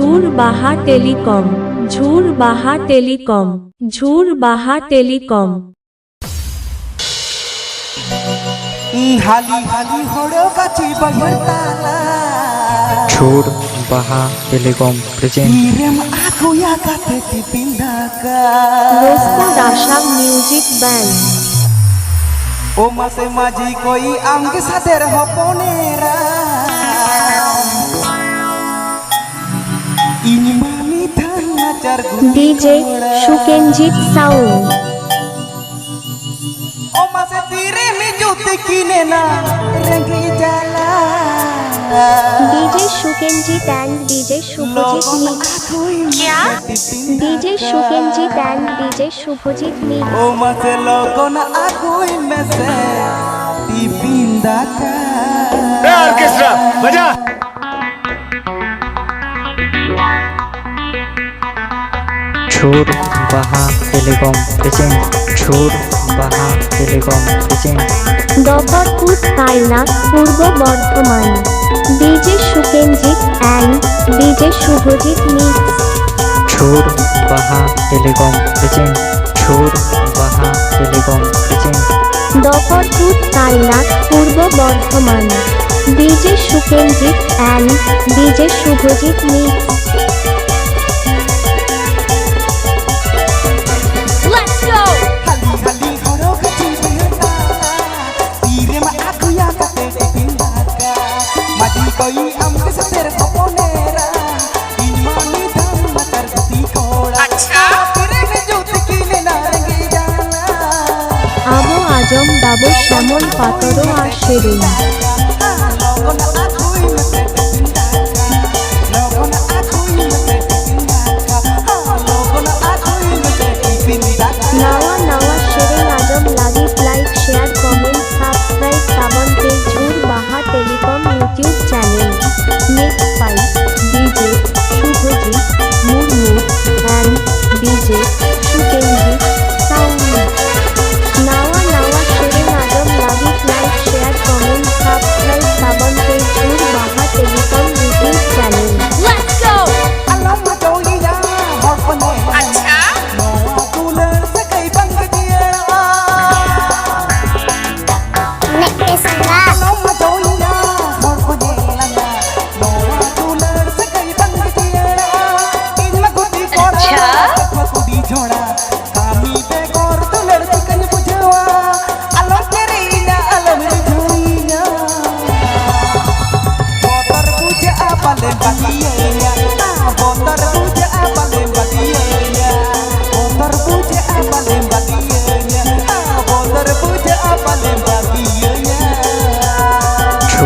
Jhur Baha telecom Jhur Baha telecom Jhur Baha telecom. Jhur Baha telecom music band ও মাসে মাঝি কই আমকে হপনেরা। DJ Sukenjit sound oh মাসে তীরে মে জুতি কিনে না রঙি জ্বালা। DJ Sukenjit and DJ Shubhajit mix DJ Sukenjit and DJ Shubhajit mix ও মাসে লগন আগুই মেসে টিপিন দাকা অর্কেস্ট্রা বাজা। সুর বাহা টেলিকম পেচিং সুর বাহা টেলিকম পেচিং দফাকুট কালনা পূর্ব বর্ধমান। বিজে সুকেন্দ্রিক অ্যান্ড বিজে শুভজিৎ মিক্স সুর বাহা টেলিকম পেচিং সুর বাহা টেলিকম পেচিং দফাকুট কালনা পূর্ব বর্ধমান। বিজে সুকেন্দ্রিক অ্যান্ড বিজে শুভজিৎ মিক্স আজম সমল পাতর আর শেরিন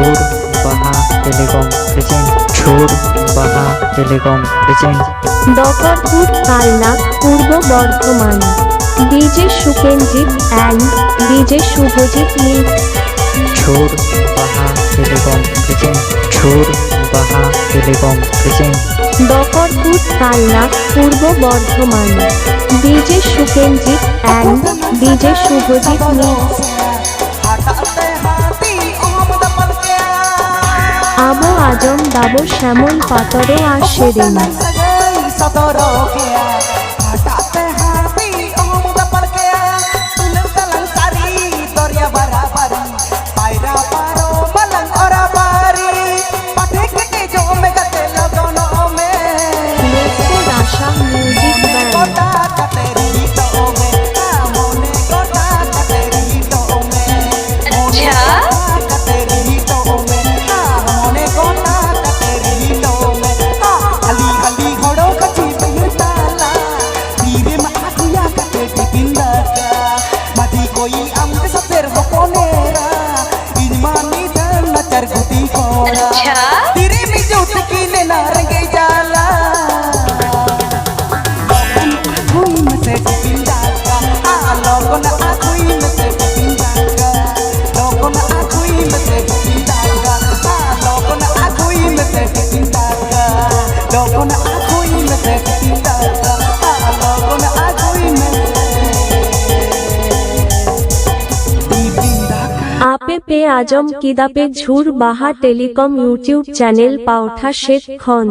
ছোট বাহা টেলিকম এজেন্ট ছোট বাহা telecom agent Kalna Purba Bardhaman. DJ Sukenjit and DJ Shubhajit মিল ছোট বাহা টেলিকম এজেন্ট ছোট বাহা telecom agent Kalna Purba Bardhaman. DJ Sukenjit and DJ Shubhajit মিল আবু আজম দাবো শ্যামল পাতরে আর শেরিন। ser roconeira ah? আপে পে আজম কিদাপে ঝুর বাহা টেলিকম ইউটিউব চ্যানেল পাওঠা শেখ খন।